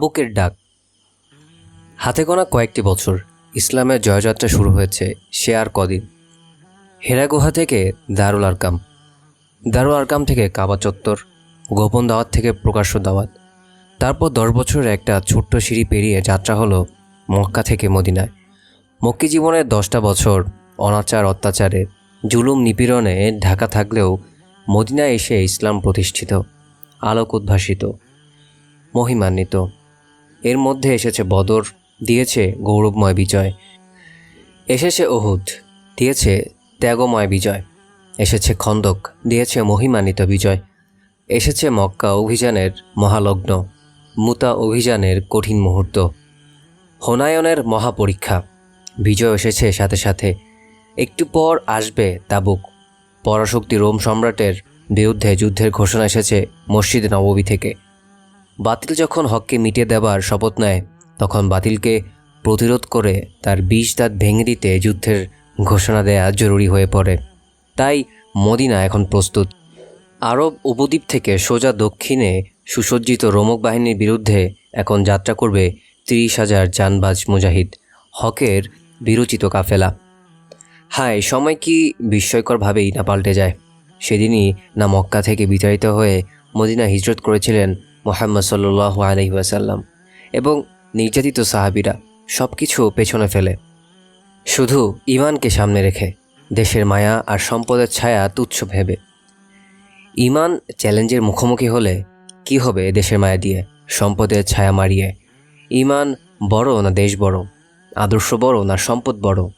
তাবুকের ডাক। হাতে গোনা কয়েকটি বছর ইসলামের জয়যাত্রা শুরু হয়েছে সে আর কদিন। হেরা গুহা থেকে দারুল আরকাম। দারুল আরকাম থেকে কাবা চত্বর, গোপন দাওয়াত থেকে প্রকাশ্য দাওয়াত। তারপর দশ বছরের একটা ছোট্ট সিঁড়ি পেরিয়ে যাত্রা হলো মক্কা থেকে মদিনায়। মক্কি জীবনের দশটা বছর অনাচার অত্যাচারে জুলুম, নিপীড়নে ঢাকা থাকলেও মদিনায় এসে ইসলাম প্রতিষ্ঠিত, আলোক উদ্ভাসিত, মহিমান্বিত। এর মধ্যে এসেছে বদর, দিয়েছে গৌরবময় বিজয়। এসেছে ওহুদ দিয়েছে ত্যাগময় বিজয়। এসেছে খন্দক, দিয়েছে মহিমান্বিত বিজয়। এসেছে মক্কা অভিযানের মহালগ্ন, মুতা অভিযানের কঠিন মুহূর্ত। হোনায়নের মহাপরীক্ষা, বিজয় এসেছে সাথে সাথে। একটু পর আসবে তাবুক। পরাশক্তি রোম সম্রাটের বিরুদ্ধে যুদ্ধের ঘোষণা এসেছে মসজিদ নববী থেকে। বাতিল যখন হককে মিটিয়ে দেবার শপথ নেয়, তখন বাতিলকে প্রতিরোধ করে তার বিষ দাঁত ভেঙে দিতে যুদ্ধের ঘোষণা দেয়া জরুরি হয়ে পড়ে। তাই মদিনা এখন প্রস্তুত। আরব উপদ্বীপ থেকে সোজা দক্ষিণে সুসজ্জিত রোমক বাহিনীর বিরুদ্ধে এখন যাত্রা করবে তিরিশ হাজার জানবাজ মুজাহিদ, হকের বিরোচিত কাফেলা। হায়, সময় কি বিস্ময়করভাবেই না পাল্টে যায়। সেদিনই না মক্কা থেকে বিতাড়িত হয়ে মদিনা হিজরত করেছিলেন মোহাম্মদ সাল্লু আলহি ওয়াসাল্লাম এবং নির্যাতিত সাহাবিরা সব কিছু পেছনে ফেলে। শুধু ইমানকে সামনে রেখে দেশের মায়া আর সম্পদের ছায়া তুচ্ছ ভেবে। ইমান চ্যালেঞ্জের মুখোমুখি হলে কি হবে দেশের মায়া দিয়ে, সম্পদের ছায়া মারিয়ে? ইমান বড় না দেশ বড়? আদর্শ বড় না সম্পদ বড়?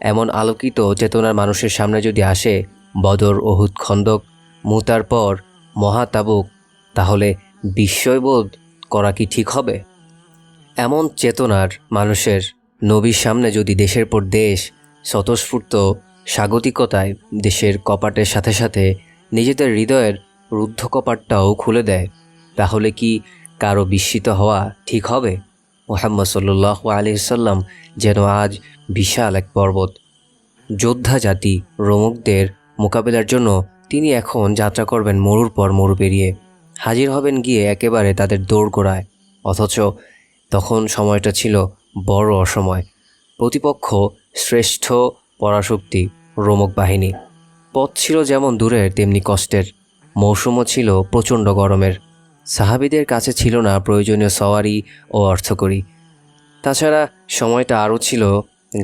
এমন আলোকিত চেতনার মানুষের সামনে যদি আসে বদর ওহুদ খন্দক, মুতার পর মহাতাবুক, তাহলে বিস্ময়বোধ করা কি ঠিক হবে? এমন চেতনার মানুষের নবীর সামনে যদি দেশের পর দেশ স্বতঃস্ফূর্ত স্বাগতিকতায় দেশের কপাটের সাথে সাথে নিজেদের হৃদয়ের রুদ্ধ কপাটটাও খুলে দেয়, তাহলে কি কারও বিস্মিত হওয়া ঠিক হবে? মোহাম্মদ সাল্লাহ আলহিসাল্লাম যেন আজ বিশাল এক পর্বত। যোদ্ধা জাতি, রোমকদের মোকাবিলার জন্য তিনি এখন যাত্রা করবেন মরুর পর মরু পেরিয়ে। হাজির হবেন গিয়ে একেবারে তাদের দৌড় গোড়ায় অথচ তখন সময়টা ছিল বড় অসময়। প্রতিপক্ষ শ্রেষ্ঠ পরাশক্তি রোমক বাহিনী। পথ ছিল যেমন দূরের, তেমনি কষ্টের। মৌসুমও ছিল প্রচণ্ড গরমের। সাহাবিদের কাছে ছিল না প্রয়োজনীয় সওয়ারি ও অর্থকরী তাছাড়া সময়টা আরও ছিল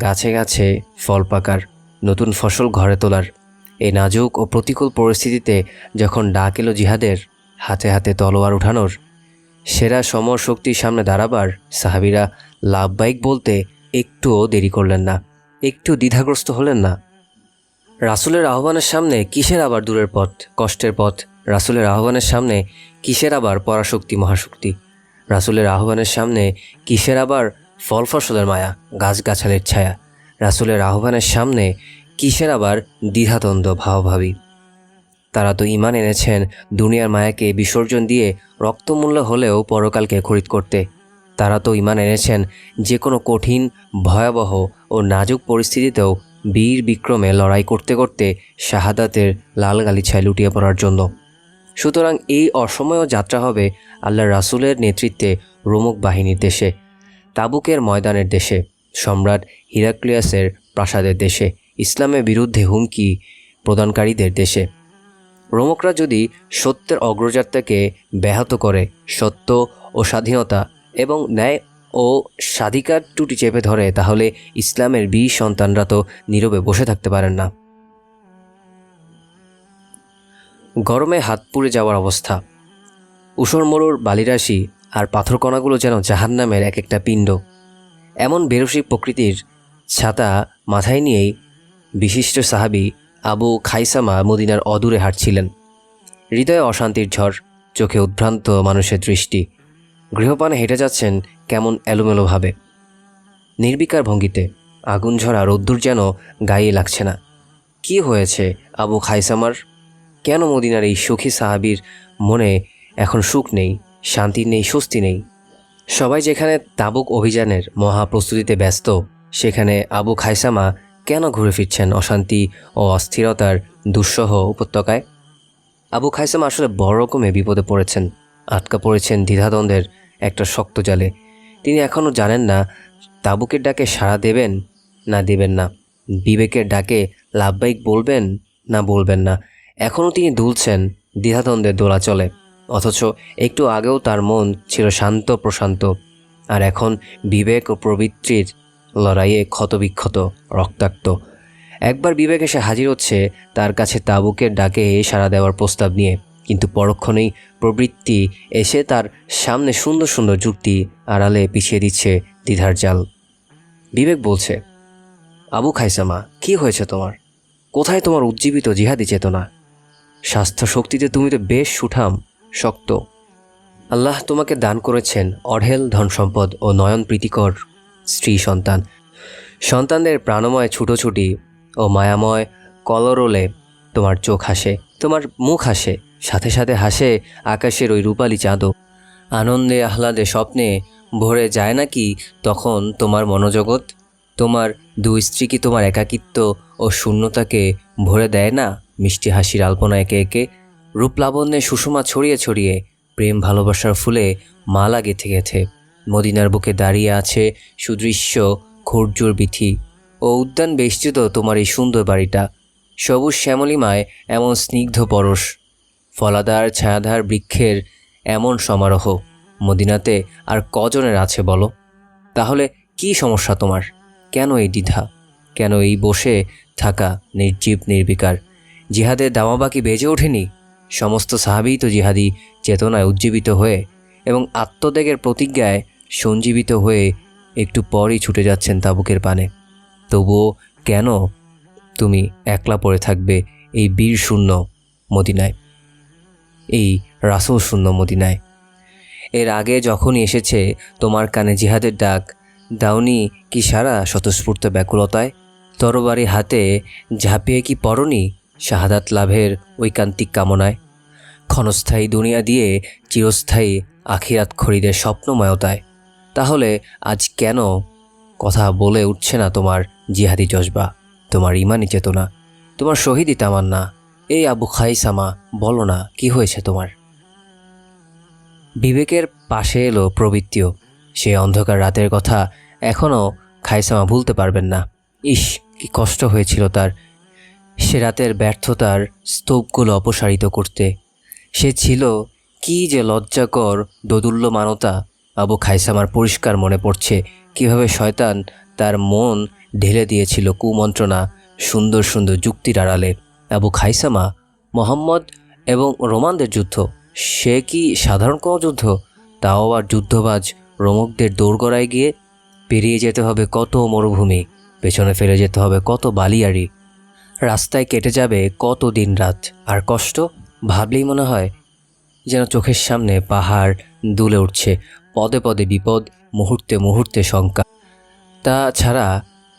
গাছে গাছে ফল পাকার, নতুন ফসল ঘরে তোলার। এই নাজুক ও প্রতিকূল পরিস্থিতিতে যখন ডাক এলো জিহাদের হাতে হাতে তলোয়ার উঠানোর। সেরা সমর শক্তির সামনে দাঁড়াবার সাহাবিরা লাভবাহিক বলতে একটুও দেরি করলেন না, একটু দ্বিধাগ্রস্ত হলেন না। রাসুলের আহ্বানের সামনে কিসের আবার দূরের পথ, কষ্টের পথ? রাসুলের আহ্বানের সামনে কিসের আবার পরাশক্তি, মহাশক্তি? রাসুলের আহ্বানের সামনে কিসের আবার ফল ফসলের মায়া, গাছগাছালের ছায়া? রাসুলের আহ্বানের সামনে কিসের আবার দ্বিধাদ্বন্দ্ব, ভাবভাবী? তারা তো ইমান এনেছেন, দুনিয়ার মায়াকে বিসর্জন দিয়ে রক্তমূল্য হলেও পরকালকে খরিদ করতে। তারা তো ইমান এনেছেন, যে কোনো কঠিন, ভয়াবহ ও নাজুক পরিস্থিতিতেও বীর বিক্রমে লড়াই করতে করতে শাহাদাতের লাল গালিছায় লুটিয়ে পড়ার জন্য। সুতরাং এই অসময়েও যাত্রা হবে আল্লাহ রাসুলের নেতৃত্বে রোমক বাহিনীর দেশে, তাবুকের ময়দানের দেশে, সম্রাট হিরাক্লিয়াসের প্রাসাদের দেশে, ইসলামের বিরুদ্ধে হুমকি প্রদানকারীদের দেশে। রোমকরা যদি সত্যের অগ্রযাত্রাকে ব্যাহত করে, সত্য ও স্বাধীনতা এবং ন্যায় ও স্বাধিকার টুটি চেপে ধরে, তাহলে ইসলামের বীর সন্তানরা তো নীরবে বসে থাকতে পারেন না। গরমে হাত পুড়ে যাওয়ার অবস্থা। উসর মরুর বালিরাশি আর পাথরকণাগুলো যেন জাহান্নামের এক একটা পিণ্ড। এমন বেরসিক প্রকৃতির ছাতা মাথায় নিয়েই বিশিষ্ট সাহাবি আবু খাইসামা মদিনার অদূরে হাঁটছিলেন। হৃদয়ে অশান্তির ঝড়, চোখে উদ্ভ্রান্ত মানুষের দৃষ্টি। গৃহপানে হেঁটে যাচ্ছেন কেমন এলোমেলোভাবে নির্বিকার ভঙ্গিতে আগুন ঝরা রোদ্দুর যেন গায়ে লাগছে না। কি হয়েছে আবু খাইসামার? কেন মদিনার এই সুখী সাহাবির মনে এখন সুখ নেই, শান্তি নেই, স্বস্তি নেই? সবাই যেখানে তাবুক অভিযানের মহা প্রস্তুতিতে ব্যস্ত, সেখানে আবু খাইসামা কেন ঘুরে ফিরছেন অশান্তি ও অস্থিরতার দুঃসহ উপত্যকায়? আবু খাইসাম আসলে বড় রকমে বিপদে পড়েছেন, আটকা পড়েছেন দ্বিধাদ্বন্দ্বের একটা শক্ত জালে। তিনি এখনও জানেন না, তাবুকের ডাকে সাড়া দেবেন না দেবেন না, বিবেকের ডাকে লাভবাহিক বলবেন না বলবেন না। এখনও তিনি দুলছেন দ্বিধাদ্বন্দ্বের দোলা চলে অথচ একটু আগেও তার মন ছিল শান্ত প্রশান্ত, আর এখন বিবেক ও প্রবৃত্তির লড়াইয়ে ক্ষতবিক্ষত, রক্তাক্ত। একবার বিবেক এসে হাজির হচ্ছে তার কাছে তাবুকের ডাকে সাড়া দেওয়ার প্রস্তাব নিয়ে। কিন্তু পরক্ষণেই প্রবৃত্তি এসে তার সামনে সুন্দর সুন্দর যুক্তি আড়ালে পিছিয়ে দিচ্ছে দ্বিধার জাল। বিবেক বলছে, আবু খাইসামা, কি হয়েছে তোমার? কোথায় তোমার উজ্জীবিত জিহাদি চেতনা? স্বাস্থ্য শক্তিতে তুমি তো বেশ সুঠাম, শক্ত। আল্লাহ তোমাকে দান করেছেন অঢেল ধন সম্পদ ও নয়ন প্রীতিকর স্ত্রী সন্তান। সন্তানদের প্রাণময় ছুটোছুটি ও মায়াময় কলরোলে তোমার চোখ হাসে, তোমার মুখ হাসে, সাথে সাথে হাসে আকাশের ওই রূপালি চাঁদও। আনন্দে আহ্লাদে স্বপ্নে ভরে যায় নাকি তখন তোমার মনোজগৎ? তোমার দুই স্ত্রী কি তোমার একাকিত্ব ও শূন্যতাকে ভরে দেয় না? মিষ্টি হাসির আলপনা একে একে। রূপলাবণ্যে সুষমা ছড়িয়ে ছড়িয়ে প্রেম ভালোবাসার ফুলে মালা গেথে গেথে। মদিনার বুকে দাঁড়িয়ে আছে সুদৃশ্য খুরজুর বিথি। ও উদ্যান বেষ্টিত তোমার এই সুন্দর বাড়িটা। সবুজ শ্যামলিমায় এমন স্নিগ্ধ পরশ। ফলাদার, ছায়াধার বৃক্ষের এমন সমারোহ। মদিনাতে আর কজনের আছে বলো? তাহলে কি সমস্যা তোমার? কেন এই দ্বিধা? কেন এই বসে থাকা নির্জীব, নির্বিকার? জিহাদের দামাবাকি বেজে ওঠেনি? সমস্ত সাহাবিই তো জিহাদি চেতনায় উজ্জীবিত হয়ে এবং আত্মত্যাগের প্রতিজ্ঞায় সঞ্জীবিত হয়ে একটু পরই ছুটে যাচ্ছেন তাবুকের পানে। তবুও কেন তুমি একলা পড়ে থাকবে এই বীর শূন্য মদিনায়? এই রাসল শূন্য মদিনায়। এর আগে যখনই এসেছে তোমার কানে জিহাদের ডাক দাউনি কি সারা স্বতঃস্ফূর্ত ব্যাকুলতায়? তরবারি হাতে ঝাঁপিয়ে কি পরনি শাহাদাত লাভের ঐকান্তিক কামনায়? ক্ষণস্থায়ী দুনিয়া দিয়ে চিরস্থায়ী আখিরাত খরিদের স্বপ্নময়তায়। তাহলে আজ কেন কথা বলে উঠছে না তোমার জিহাদি জজবা? তোমার ইমানি চেতনা, তোমার শহীদি তামান্না, এই আবু খাইসামা, বলো না, কি হয়েছে তোমার? বিবেকের পাশে এলো প্রবৃত্তিও। সে অন্ধকার রাতের কথা এখনও খাইসামা ভুলতে পারবেন না। ইস, কি কষ্ট হয়েছিল তার। সে রাতের ব্যর্থতার স্তূপগুলো অপসারিত করতে। সে ছিল কি যে লজ্জাকর, দোদুল্যমানতা আবু খাইসামার পরিষ্কার মনে পড়ছে কীভাবে শয়তান তার মন ঢেলে দিয়েছিল কুমন্ত্রণা সুন্দর সুন্দর যুক্তির আড়ালে। আবু খাইসামা, মোহাম্মদ এবং রোমানদের যুদ্ধ, সে কি সাধারণ কোনো যুদ্ধ? তাও আবার যুদ্ধবাজ রোমকদের দৌড়গড়ায় গিয়ে পেরিয়ে যেতে হবে কত মরুভূমি, পেছনে ফেলে যেতে হবে কত বালিয়াড়ি। রাস্তায় কেটে যাবে কত দিন রাত, আর কষ্ট? ভাবলেই মনে হয় যেন চোখের সামনে পাহাড় দুলে উঠছে। পদে পদে বিপদ, মুহূর্তে মুহূর্তে শঙ্কা। তাছাড়া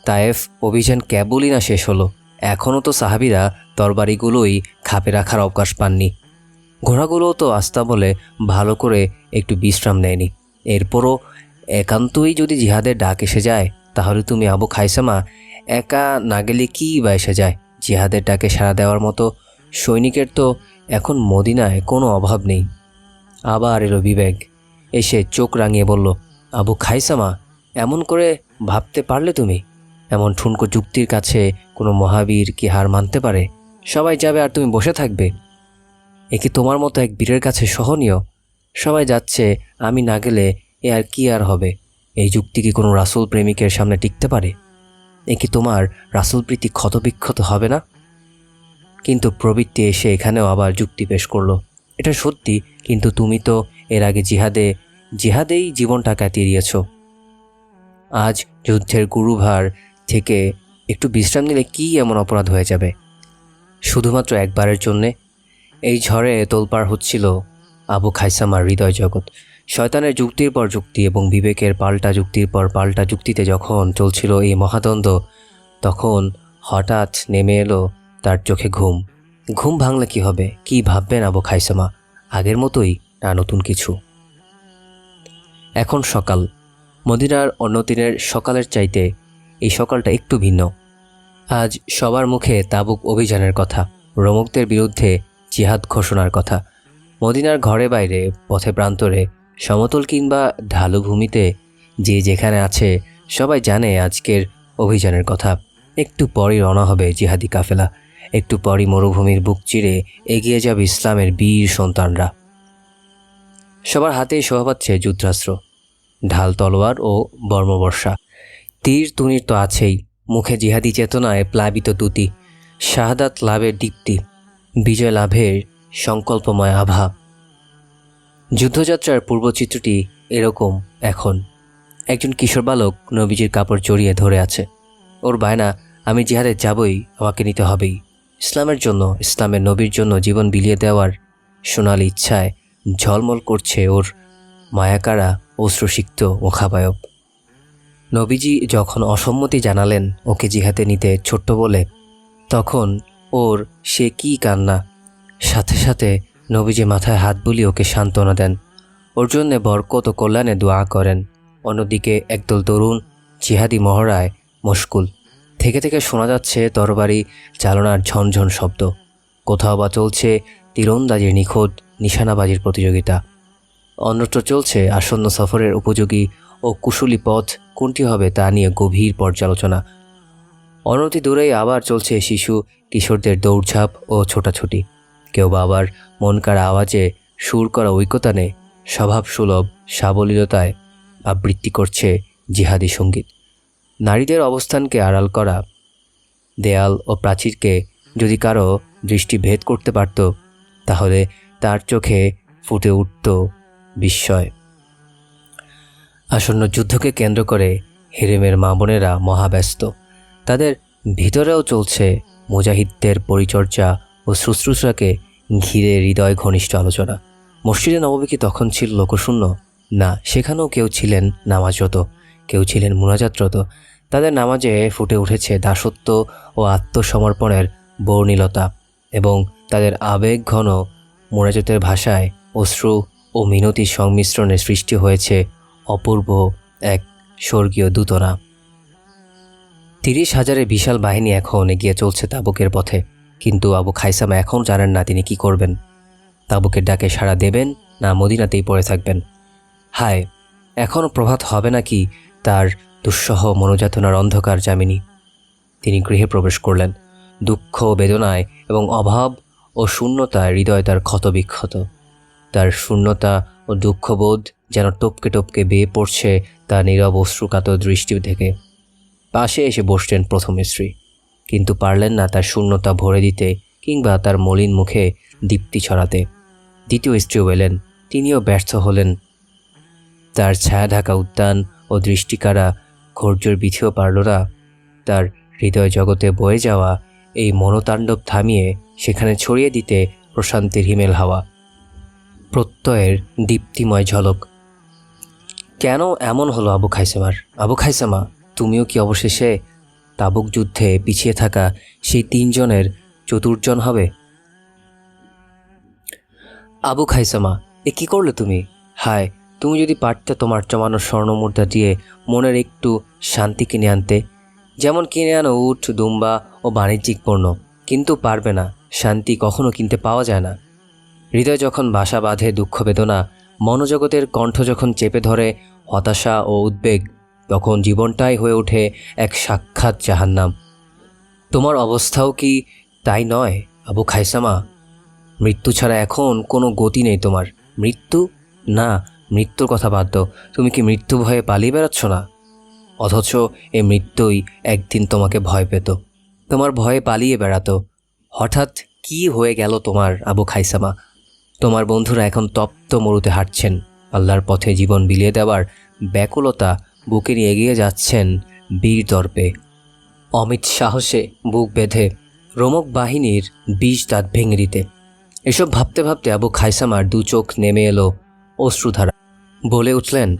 তায়েফ অভিযান কেবলই না শেষ হলো। এখনও তো সাহাবিরা তরবারিগুলোই খাপে রাখার অবকাশ পাননি। ঘোড়াগুলোও তো আস্তা বলে ভালো করে একটু বিশ্রাম নেয়নি। এরপরও একান্তই যদি জিহাদের ডাক এসে যায়, তাহলে তুমি আবু খাইসামা একা না গেলে কী বা এসে যায়? জিহাদের ডাকে সাড়া দেওয়ার মতো সৈনিকের তো এখন মদিনায় কোনো অভাব নেই। আবার এলো বিবেক। এসে চোখ রাঙিয়ে বলল, আবু খাইসামা, এমন করে ভাবতে পারলে তুমি? এমন ঠুনকো যুক্তির কাছে কোনো মহাবীর কি হার মানতে পারে? সবাই যাবে আর তুমি বসে থাকবে। এ কি তোমার মতো এক বীরের কাছে সহনীয়? সবাই যাচ্ছে, আমি না গেলে এ আর কি আর হবে? এই যুক্তি কি কোনো রাসুল প্রেমিকের সামনে টিকতে পারে? এ কি তোমার রাসুল প্রীতি ক্ষতবিক্ষত হবে না? কিন্তু প্রবৃত্তি এসে এখানেও আবার যুক্তি পেশ করল, এটা সত্যি, কিন্তু তুমি তো এর আগে জিহাদে, জিহাদেই জীবনটা কাটিয়ে দিয়েছ। আজ যুদ্ধের গুরুভার থেকে একটু বিশ্রাম নিলে কী এমন অপরাধ হয়ে যাবে? শুধুমাত্র একবারের জন্যে? এই ঝড়ে তোলপাড় হচ্ছিল আবু খাইসামার হৃদয় জগৎ। শয়তানের যুক্তির পর যুক্তি এবং বিবেকের পাল্টা যুক্তির পর পাল্টা যুক্তিতে যখন চলছিল এই মহাদ্বন্দ্ব, তখন হঠাৎ নেমে এলো তার চোখে ঘুম। ঘুম ভাঙলে কি হবে? কি ভাববেন আবু খাইসামা? আগের মতোই না নতুন কিছু। এখন সকাল। মদিনার অন্য দিনের সকালের চাইতে এই সকালটা একটু ভিন্ন। আজ সবার মুখে তাবুক অভিযানের কথা, রোমকদের বিরুদ্ধে জিহাদ ঘোষণার কথা। মদিনার ঘরে বাইরে, পথে প্রান্তরে, সমতল কিংবা ঢালু ভূমিতে যে যেখানে আছে, সবাই জানে আজকের অভিযানের কথা। একটু পরই রওনা হবে জিহাদি কাফেলা। একটু পরই মরুভূমির বুক চিরে এগিয়ে যাবে ইসলামের বীর সন্তানরা। সবার হাতেই শোভা পাচ্ছে যুদ্ধাস্ত্র, ঢাল তলোয়ার ও বর্মবর্ষা। তীর তুনির তো আছেই, মুখে জিহাদি চেতনায় প্লাবিত দুটি শাহাদাত লাভের দীপ্তি, বিজয় লাভের সংকল্পময় আভা। যুদ্ধযাত্রার পূর্বচিত্রটি এরকম এখন। একজন কিশোর বালক নবীজির কাপড় জড়িয়ে ধরে আছে। ওর বায়না, আমি জিহাদে যাবই, আমাকে নিতে হবেই। ইসলামের জন্য, ইসলামের নবীর জন্য জীবন বিলিয়ে দেওয়ার সোনালি ইচ্ছায় ঝলমল করছে ওর মায়াকারা অশ্রুসিক্ত মুখাবায়ব। নবীজি যখন অসম্মতি জানালেন ওকে জিহাতে নিতে ছোট্ট বলে, তখন ওর সে কি কান্না। সাথে সাথে নবীজি মাথায় হাত বুলিয়ে ওকে সান্ত্বনা দেন। ওর জন্যে বরকত ও কল্যাণে দোয়া করেন। অন্যদিকে একদল তরুণ জিহাদি মহড়ায় মুশকুল থেকে থেকে শোনা যাচ্ছে তরবারি, চালনার ঝনঝন শব্দ। কোথাও বা চলছে তীরন্দাজির নিখোঁজ। নিশানাবাজির প্রতিযোগিতা। অন্যত্র চলছে আসন্ন সফরের উপযোগী ও কুশলী পথ কোনটি হবে তা নিয়ে গভীর পর্যালোচনা। অনতি দূরেই আবার চলছে শিশু, কিশোরদের দৌড়ঝাঁপ ও ছোটাছুটি। কেউ বা আবার মন কাড়া আওয়াজে সুর করা ঐকতানে স্বভাবসুলভ সাবলীলতায় আবৃত্তি করছে জিহাদি সংগীত। নারীদের অবস্থানকে আড়াল করা, দেয়াল ও প্রাচীরকে যদি কারও দৃষ্টি ভেদ করতে পারত, তাহলে তার চোখে ফুটে উঠত বিস্ময়। আসন্ন যুদ্ধকে কেন্দ্র করে হেরেমের মা বোনেরা মহাব্যস্ত। তাদের ভিতরেও চলছে মুজাহিদদের পরিচর্যা ও শুশ্রূষাকে ঘিরে হৃদয় ঘনিষ্ঠ আলোচনা। মসজিদে নবমী কি তখন ছিল লোকশূন্য? না, সেখানেও কেউ ছিলেন নামাজরত, কেউ ছিলেন মুনাজাতরত। তাদের নামাজে ফুটে উঠেছে দাসত্ব ও আত্মসমর্পণের বর্ণিলতা এবং তাদের আবেগ ঘন মোনাজাতের ভাষায় অশ্রু ও মিনতির সংমিশ্রণে সৃষ্টি হয়েছে অপূর্ব এক স্বর্গীয় দূতনা। তিরিশ হাজারের বিশাল বাহিনী এখন এগিয়ে চলছে তাবুকের পথে, কিন্তু আবু খাইসামা এখন জানেন না তিনি কি করবেন। তাবুকের ডাকে সাড়া দেবেন না মদিনাতেই পড়ে থাকবেন। হায় এখনও প্রভাত হবে নাকি তার দুঃসহ মনোযাতনার অন্ধকার জামিনী তিনি গৃহে প্রবেশ করলেন। দুঃখ, বেদনায় এবং অভাব ও শূন্যতায় হৃদয় তার ক্ষতবিক্ষত। তার শূন্যতা ও দুঃখবোধ যেন টপকে টপকে বেয়ে পড়ছে তার নীরব অশ্রুকাতর দৃষ্টি থেকে। পাশে এসে বসলেন প্রথম স্ত্রী। কিন্তু পারলেন না তার শূন্যতা ভরে দিতে কিংবা তার মলিন মুখে দীপ্তি ছড়াতে। দ্বিতীয় স্ত্রীও এলেন, তিনিও ব্যর্থ হলেন। তার ছায়া ঢাকা উদ্যান ও দৃষ্টিকারা ঘোর্জর বিধিও পারল না। তার হৃদয় জগতে বয়ে যাওয়া এই মনোতাণ্ডব থামিয়ে সেখানে ছড়িয়ে দিতে প্রশান্তির হিমেল হাওয়া। প্রত্যয়ের দীপ্তিময় ঝলক। কেন এমন হলো আবু খাইসামার? আবু খাইসামা, তুমিও কি অবশেষে তাবুক যুদ্ধে পিছিয়ে থাকা সেই তিনজনের চতুর্জন হবে? আবু খাইসামা, এ কী করলে তুমি? হায়, তুমি যদি পারতে তোমার জমানো স্বর্ণমুদ্রা দিয়ে মনের একটু শান্তি কিনে আনতে। যেমন কিনে আনো উঠ দুম্বা ও বাণিজ্যিক পণ্য, কিন্তু পারবে না। শান্তি কখনো কিনতে পাওয়া যায় না। হৃদয় যখন বাসা বাঁধে দুঃখ বেদনা, মনোজগতের কণ্ঠ যখন চেপে ধরে হতাশা ও উদ্বেগ, তখন জীবনটাই হয়ে ওঠে এক সাক্ষাৎ জাহান্নাম। তোমার অবস্থাও কি তাই নয়, আবু খাইসামা? মৃত্যু ছাড়া এখন কোনো গতি নেই তোমার। মৃত্যু? না, মৃত্যুর কথা বাদ তুমি কি মৃত্যু ভয়ে পালিয়ে বেড়াচ্ছ না? অথচ এই মৃত্যুই একদিন তোমাকে ভয় পেত। তোমার ভয়ে পালিয়ে বেড়াতো। হঠাৎ কি হয়ে গেল তোমার, আবু খাইসামা? তোমার বন্ধুরা এখন তপ্ত মরুতে হাঁটছেন। আল্লাহর পথে জীবন বিলিয়ে দেওয়ার ব্যাকুলতা বুকে নিয়ে এগিয়ে যাচ্ছেন বীর দর্পে। অমিত সাহসে বুক বেঁধে রোমক বাহিনীর বিষ দাঁত ভেঙে দিতে। এসব ভাবতে ভাবতে আবু খাইসামার দু চোখ নেমে এলো অশ্রুধারা। বলে উঠলেন,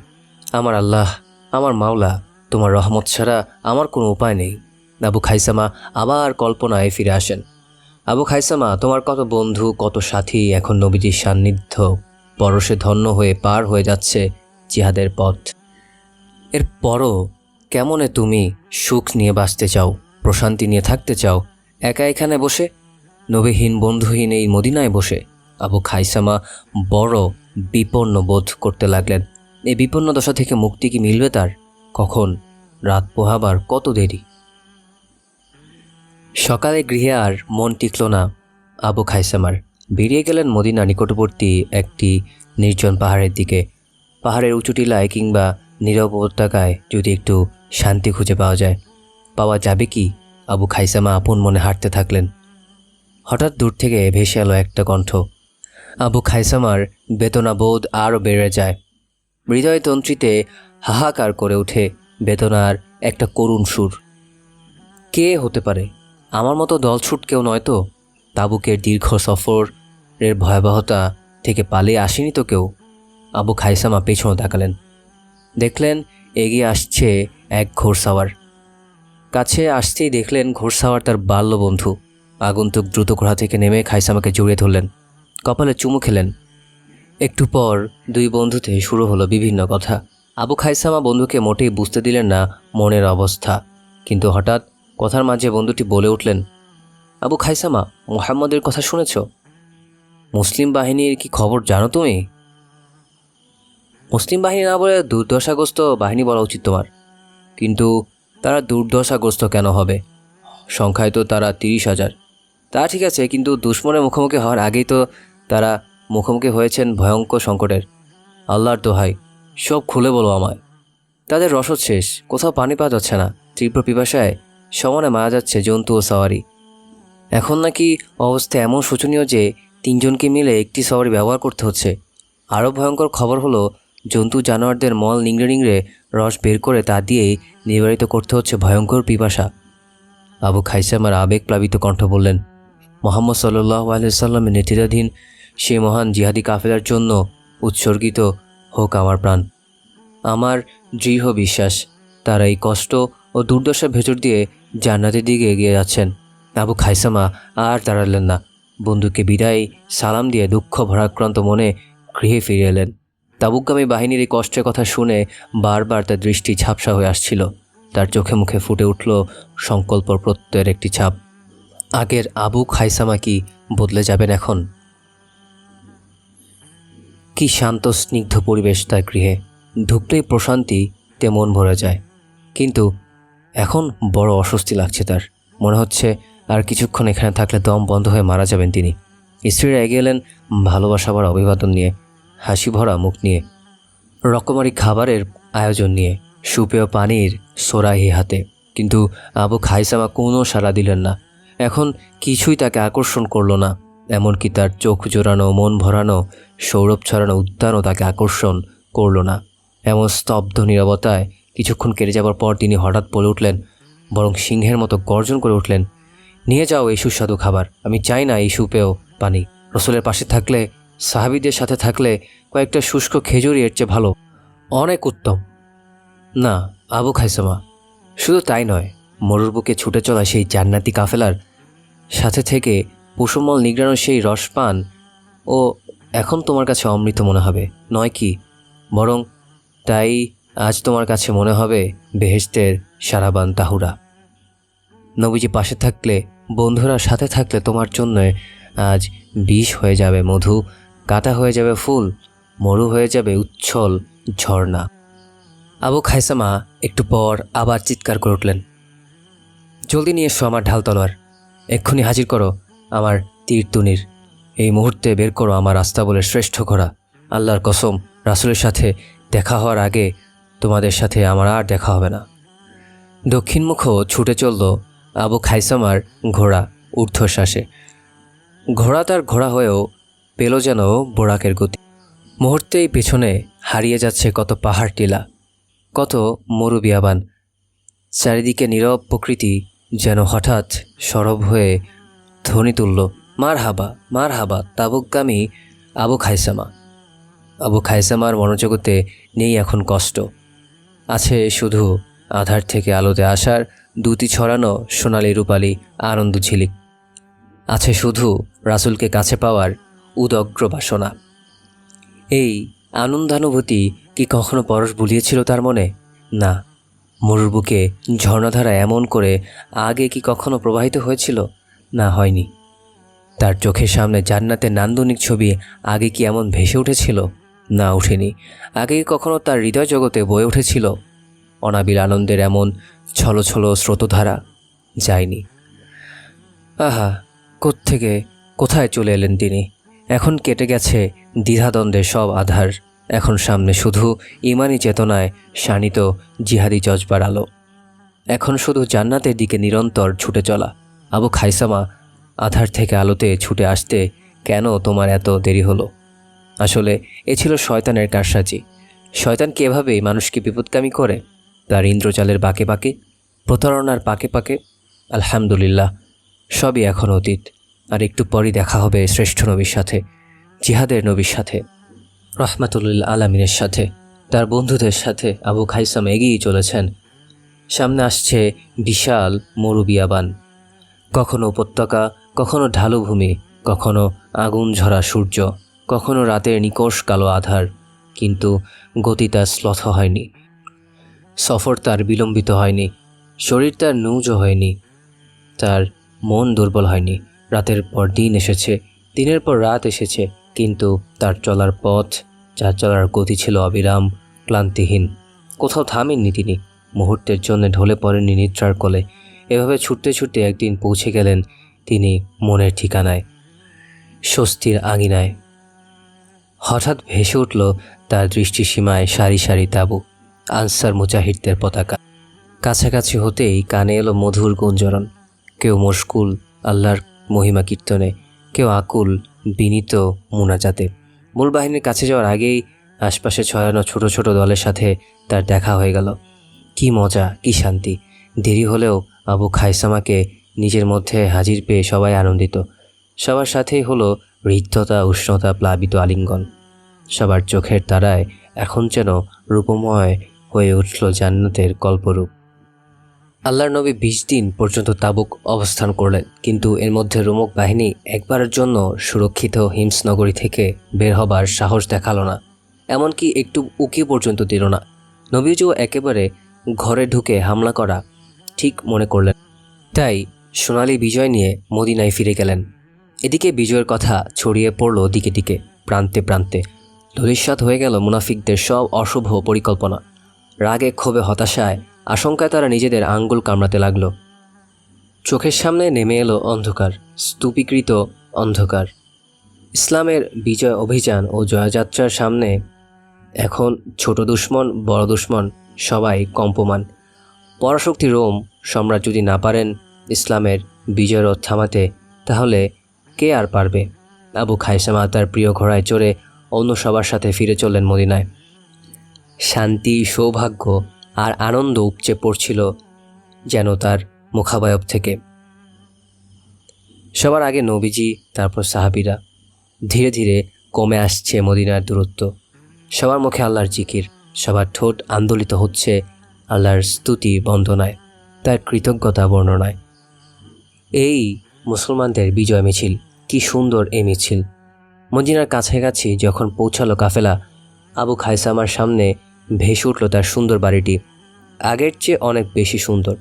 আমার আল্লাহ, আমার মাওলা, তোমার রহমত ছাড়া আমার কোনো উপায় নেই। আবু খাইসামা আবার কল্পনায় ফিরে আসেন। আবু খাইসামা, তোমার কত বন্ধু, কত সাথী এখন নবীজির সান্নিধ্য? পরশে ধন্য হয়ে পার হয়ে যাচ্ছে জিহাদের পথ। এর পরও কেমনে তুমি সুখ নিয়ে বাঁচতে চাও, প্রশান্তি নিয়ে থাকতে চাও? একা এখানে বসে, নবীহীন, বন্ধুহীন এই মদিনায় বসে আবু খাইসামা বড় বিপন্ন বোধ করতে লাগলেন। এই বিপন্ন দশা থেকে মুক্তি কি মিলবে তার? কখন? রাত পোহাবার কত দেরি? সকালে গৃহে আর মন টিকল না আবু খাইসামার। বেরিয়ে গেলেন মদিনা নিকটবর্তী একটি নির্জন পাহাড়ের দিকে। পাহাড়ের উঁচু টিলায় কিংবা নীরব উপত্যকায় যদি একটু শান্তি খুঁজে পাওয়া যায়, পাওয়া যাবে কি? আবু খাইসামা আপন মনে হাঁটতে থাকলেন। হঠাৎ দূর থেকে ভেসে এলো একটা কণ্ঠ। আবু খাইসামার বেদনাবোধ আরও বেড়ে যায়। হৃদয়তন্ত্রীতে হাহাকার করে ওঠে বেদনার একটা করুণ সুর। কে হতে পারে? আমার মতো দলছুট কেউ নয় তো? তাবুকের দীর্ঘ সফরের ভয়াবহতা থেকে পালিয়ে আসেনি তো কেউ? আবু খাইসামা পেছনে তাকালেন। দেখলেন, এগিয়ে আসছে এক ঘোড়সাওয়ার। কাছে আসতেই দেখলেন ঘোড়সাওয়ার তার বাল্য বন্ধু আগন্তুক দ্রুত ঘোড়া থেকে নেমে খাইসামাকে জড়িয়ে ধরলেন। কপালে চুমু খেলেন। একটু পর দুই বন্ধুতে শুরু হলো বিভিন্ন কথা। আবু খাইসামা বন্ধুকে মোটেই বুঝতে দিলেন না মনের অবস্থা। কিন্তু হঠাৎ কথার মাঝে বন্ধুটি বলে উঠলেন, আবু খাইসামা, মোহাম্মদের কথা শুনেছ? মুসলিম বাহিনীর কি খবর জানো তুমি? মুসলিম বাহিনী না বলে দুর্দশাগ্রস্ত বাহিনী বলা উচিত তোমার। কিন্তু তারা দুর্দশাগ্রস্ত কেন হবে? সংখ্যায় তো তারা তিরিশ হাজার। তা ঠিক আছে, কিন্তু দুশ্মনের মুখোমুখি হওয়ার আগেই তো তারা মুখোমুখি হয়েছেন ভয়ঙ্কর সংকটের। আল্লাহর দোহাই, সব খুলে বলো আমায়। তাদের রসদ শেষ, কোথাও পানি পাওয়া যাচ্ছে না। তীব্র পিপাসায় সমানে মারা যাচ্ছে জন্তু ও সাওয়ারি। এখন নাকি অবস্থা এমন শোচনীয় যে তিনজনকে মিলে একটি সাওয়ারি ব্যবহার করতে হচ্ছে। আরও ভয়ঙ্কর খবর হলো, জন্তু জানোয়ারদের মল নিংড়ে নিংড়ে রস বের করে তা দিয়েই নিবারিত করতে হচ্ছে ভয়ঙ্কর পিপাসা। আবু খাইসামার আবেগ প্লাবিত কণ্ঠ বললেন, মোহাম্মদ সাল্লাহ আলাইসাল্লামের নেতৃত্বাধীন সেই মহান জিহাদি কাফেলার জন্য উৎসর্গিত হোক আমার প্রাণ। আমার দৃঢ় বিশ্বাস, তারা এই কষ্ট ও দুর্দশার ভেতর দিয়ে জান্নাতের দিকে এগিয়ে যাচ্ছেন। আবু খাইসামা আর দাঁড়ালেন না। বন্ধুকে বিদায়, সালাম দিয়ে দুঃখ ভরাক্রান্ত মনে গৃহে ফিরে এলেন। তাবুকগামী বাহিনীর এই কষ্টের কথা শুনে বারবার তার দৃষ্টি ঝাপসা হয়ে আসছিল। তার চোখে মুখে ফুটে উঠল সংকল্প প্রত্যয়ের একটি ছাপ। আগের আবু খাইসামা কি বদলে যাবেন এখন? কি শান্ত, স্নিগ্ধ পরিবেশ তার গৃহে। ঢুকলেই প্রশান্তি তে মন ভরে যায়। কিন্তু এখন বড় অস্বস্তি লাগছে তার। মনে হচ্ছে আর কিছুক্ষণ এখানে থাকলে দম বন্ধ হয়ে মারা যাবেন তিনি। স্ত্রীরা এগিয়ে এলেন ভালোবাসা ভরা অভিবাদন নিয়ে, হাসি ভরা মুখ নিয়ে, রকমারি খাবারের আয়োজন নিয়ে সুপেয় পানির সোরাহি হাতে। কিন্তু আবু খাইসামা কোনো সাড়া দিলেন না। এখন কিছুই তাকে আকর্ষণ করল না। এমনকি তার চোখ জোড়ানো মন ভরানো, সৌরভ ছড়ানো উদ্যানও তাকে আকর্ষণ করল না। এমন স্তব্ধ নীরবতায় কিছুক্ষণ কেটে যাবার পর তিনি হঠাৎ বলে উঠলেন, বরং সিংহের মতো গর্জন করে উঠলেন, নিয়ে যাও এই সুস্বাদু খাবার, আমি চাই না এই সুপেয় পানি। রসুলের পাশে থাকলে, সাহাবিদের সাথে থাকলে কয়েকটা শুষ্ক খেজুরি এর চেয়ে ভালো, অনেক উত্তম। না, আবু খাইসামা শুধু তাই নয়, মরুর বুকে ছুটে চলা সেই জান্নাতি কাফেলার সাথে থেকে কুসুমল নিগড়ানো সেই রসপান ও এখন তোমার কাছে অমৃত মনে হবে, নয় কি? বরং তাই আজ তোমার কাছে মনে হবে বেহেস্তের সারাবান তাহুরা। নবীজি পাশে থাকলে, বন্ধুরা সাথে থাকলে তোমার জন্য আজ বিষ হয়ে যাবে মধু, কাটা হয়ে যাবে ফুল, মরু হয়ে যাবে উচ্ছল ঝর্ণা। আবু খাইসামা একটু পর আবার চিৎকার করে উঠলেন, জলদি নিয়ে এসো আমার ঢাল তলোয়ার, এক্ষুনি হাজির করো আমার তীর তুনির। এই মুহূর্তে বের করো আমার রাস্তা বলে শ্রেষ্ঠ ঘোড়া। আল্লাহর কসম, রাসুলের সাথে দেখা হওয়ার আগে তোমাদের সাথে আমার আর দেখা হবে না। দক্ষিণমুখ ছুটে চলল আবু খাইসামার ঘোড়া ঊর্ধ্বশ্বাসে। ঘোড়া তার ঘোড়া হয়েও পেল যেন বোরাকের গতি। মুহূর্তেই পেছনে হারিয়ে যাচ্ছে কত পাহাড় টিলা, কত মরুবিয়াবান। চারিদিকে নীরব প্রকৃতি যেন হঠাৎ সরব হয়ে ধ্বনি তুলল মার হাবা মার হাবা তাবুকগামী আবু খাইসামা। আবু খাইসামার মনোজগতে নেই এখন কষ্ট। আছে শুধু আধার থেকে আলোতে আসার দুটি ছড়ানো সোনালি রূপালি আনন্দ ঝিলিক। আছে শুধু রাসুলকে কাছে পাওয়ার উদগ্র বাসনা। এই আনন্দানুভূতি কি কখনো পরশ বুলিয়েছিল তার মনে? না। মরুর বুকে ঝর্ণাধারা এমন করে আগে কি কখনো প্রবাহিত হয়েছিল? না, হয়নি। তার চোখের সামনে জান্নাতের নান্দনিক ছবি আগে কি এমন ভেসে উঠেছিল? না ওঠেনি। আগে কখনো তার হৃদয় জগতে বয়ে উঠেছিল অনাবিল আনন্দের এমন ছলো ছলো স্রোতধারা যায়নি। আহা, কোত্থেকে, কোথায় চলে এলেন তিনি? এখন কেটে গেছে দ্বিধাদ্বন্দ্বের সব আধার। এখন সামনে শুধু ইমানি চেতনায় শানিত জিহাদি জজবার আলো। এখন শুধু জান্নাতের দিকে নিরন্তর ছুটে চলা। আবু খাইসামা আধার থেকে আলোতে ছুটে আসতে কেন তোমার এত দেরি হলো? আসলে এ ছিল শয়তানের কারসাজি। শয়তান কি এভাবেই মানুষকে বিপদকামী করে? তার ইন্দ্রজালের বাঁকে বাঁকে, প্রতারণার পাকে পাকে। আলহামদুলিল্লাহ, সবই এখন অতীত। আর একটু পরই দেখা হবে শ্রেষ্ঠ নবীর সাথে, জিহাদের নবীর সাথে, রহমাতুল্লিল আলমিনের সাথে। তার বন্ধুদের সাথে আবু খাইসাম এগিয়ে চলেছেন। সামনে আসছে বিশাল মরুবিয়াবান। কখনো উপত্যকা, কখনো ঢালু ভূমি কখনো আগুন ঝরা সূর্য। কখনো রাতের নিকষ কালো আধার, কিন্তু গতি তার শ্লথ হয়নি। সফর তার বিলম্বিত হয়নি, শরীর তার নৌজ হয়নি, তার মন দুর্বল হয়নি। রাতের পর দিন এসেছে, দিনের পর রাত এসেছে, কিন্তু তার চলার পথ, যার চলার গতি ছিল অবিরাম ক্লান্তিহীন। কোথাও থামেননি তিনি, মুহূর্তের জন্য ঢলে পড়েননি নিদ্রার কোলে। এভাবে ছুটতে ছুটতে একদিন পৌঁছে গেলেন তিনি মনের ঠিকানায়, স্বস্তির আঙিনায়। হঠাৎ ভেসে উঠল তার দৃষ্টিসীমায় সারি সারি তাবু, আনসার মুজাহিদদের পতাকা। কাছাকাছি হতেই কানে এলো মধুর গুঞ্জরণ। কেউ মশকুল, আল্লাহর মহিমা কীর্তনে, কেউ আকুল, বিনীত, মুনাজাতে। মূল বাহিনীর কাছে যাওয়ার আগেই আশপাশে ছড়ানো ছোট ছোট দলের সাথে তার দেখা হয়ে গেল। কি মজা, কি শান্তি। দেরি হলেও আবু খাইসামাকে নিজের মধ্যে হাজির পেয়ে সবাই আনন্দিত। সবার সাথেই হলো হৃদ্ধতা উষ্ণতা প্লাবিত আলিঙ্গন। সবার চোখের তারায় এখন যেন রূপময় হয়ে উঠল জান্নাতের কল্পরূপ। আল্লাহর নবী বিশ দিন পর্যন্ত তাবুক অবস্থান করলেন, কিন্তু এর মধ্যে রোমক বাহিনী একবারের জন্য সুরক্ষিত হিমস নগরী থেকে বের হবার সাহস দেখাল না, এমনকি একটু উকি পর্যন্ত দিল না। নবীজিও একেবারে ঘরে ঢুকে হামলা করা ঠিক মনে করলেন। তাই সোনালী বিজয় নিয়ে মদিনায় ফিরে গেলেন। এদিকে বিজয়ের কথা ছড়িয়ে পড়ল দিকে দিকে, প্রান্তে প্রান্তে। ধূলিসাৎ হয়ে গেল মুনাফিকদের সব অশুভ পরিকল্পনা। রাগে ক্ষোভে হতাশায়, আশঙ্কায় তারা নিজেদের আঙ্গুল কামড়াতে লাগল। চোখের সামনে নেমে এলো অন্ধকার, স্তূপীকৃত অন্ধকার। ইসলামের বিজয় অভিযান ও জয়যাত্রার সামনে এখন ছোট দুশ্মন, বড় দুশ্মন, সবাই কম্পমান। পরাশক্তি রোম, সম্রাট যদি না পারেন ইসলামের বিজয় রথ থামাতে, তাহলে কে আর পারবে? আবু খাইসামা তার প্রিয় ঘোড়ায় চড়ে অন্য সবার সাথে ফিরে চললেন মদিনায়। শান্তি, সৌভাগ্য আর আনন্দ উপচে পড়ছিল যেন তার মুখাবয়ব থেকে। সবার আগে নবীজি, তারপর সাহাবিরা ধীরে ধীরে কমে আসছে মদিনার দূরত্ব। সবার মুখে আল্লাহর জিকির, সবার ঠোঁট আন্দোলিত হচ্ছে আল্লাহর স্তুতি বন্দনায়, তার কৃতজ্ঞতা বর্ণনায়। এই মুসলমানদের বিজয় মিছিল। কি সুন্দর এই মিছিল। মদিনার কাছাকাছি যখন পৌঁছালো কাফেলা, আবু খাইসামার সামনে ভেসে উঠল তার সুন্দর বাড়িটি। আগের চেয়ে অনেক বেশি সুন্দর।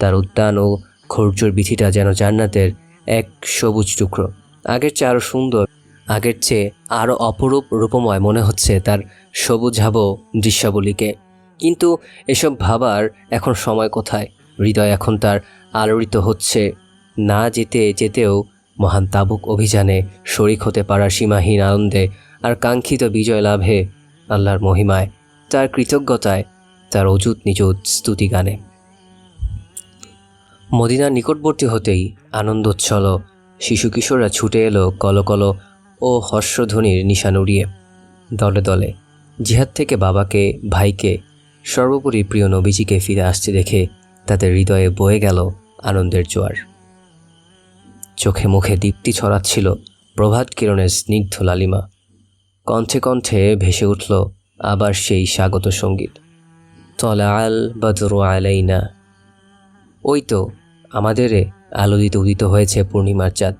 তার উদ্যান ও খর্জুর বিথিটা যেন জান্নাতের এক সবুজ টুকরো। আগের চেয়ে আরও সুন্দর, আগের চেয়ে আরও অপরূপ রূপময় মনে হচ্ছে তার সবুজাভ দৃশ্যাবলীকে। কিন্তু এসব ভাবার এখন সময় কোথায়? হৃদয় এখন তার আলোড়িত হচ্ছে না যেতে যেতেও মহান তাবুক অভিযানে শরিক হতে পারার সীমাহীন আনন্দে আর কাঙ্ক্ষিত বিজয় লাভে আল্লাহর মহিমায়, তার কৃতজ্ঞতায়, তার অজুত নিজুত স্তুতি গানে। মদিনার নিকটবর্তী হতেই আনন্দোচ্ছল শিশু কিশোররা ছুটে এলো কলকল ও হর্ষধ্বনির নিশান উড়িয়ে। দলে দলে জিহাদ থেকে বাবাকে, ভাইকে, সর্বোপরি প্রিয় নবীজিকে ফিরে আসতে দেখে তাদের হৃদয়ে বয়ে গেল আনন্দের জোয়ার। চোখে মুখে দীপ্তি ছড়াচ্ছিল প্রভাত কিরণের স্নিগ্ধ লালিমা। কণ্ঠে কণ্ঠে ভেসে উঠল আবার সেই স্বাগত সংগীত। তলা আল বদর আলাইনা। ওই তো, আমাদের আলোদিত উদিত হয়েছে পূর্ণিমার চাঁদ।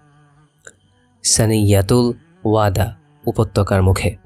সানি ইয়াতুল ওয়াদা উপত্যকার মুখে।